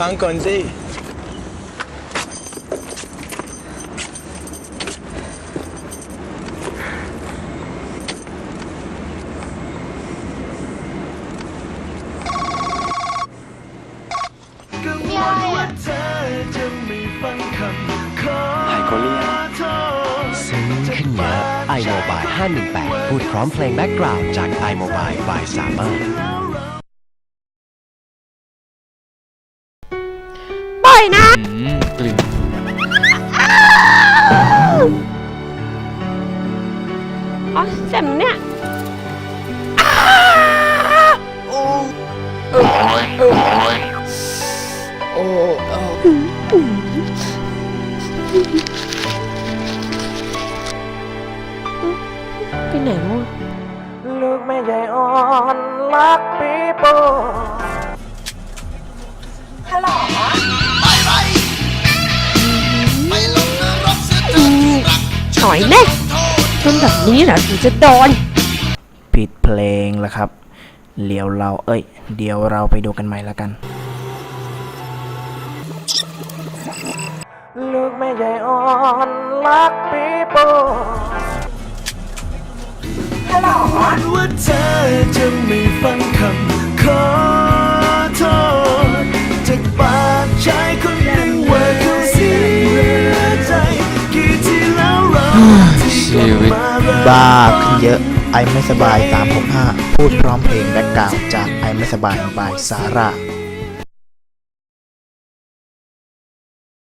ฟังก่อนสิมีอะไรอะไฮโคเลียซึ้งขึ้นเยอะ iMobile 518 พูดพร้อมเพลงแบ็กกราวด์จาก iMobile by Summer ปล่อย นะ อืมกลิ่นอ๋อเจ็บเนี่ยไปไหนวะ ลูกแม่ใหญ่อ่อนรักปีโป้ หน่อยแน่ทำแบบนี้เหรอถึงจะโดน ผิดเพลงแล้วครับ เดี๋ยวเราเอ้ย เดี๋ยวเราไปดูกันใหม่ละกัน ลูกแม่ใหญ่อ่อนรักปีโป้ว่าเธอ ชีวิต บ้าขึ้นเยอะ ไอไม่สบาย 365 พูดพร้อมเพลงแบ็กกราวจากไอไม่สบายบายซาร่า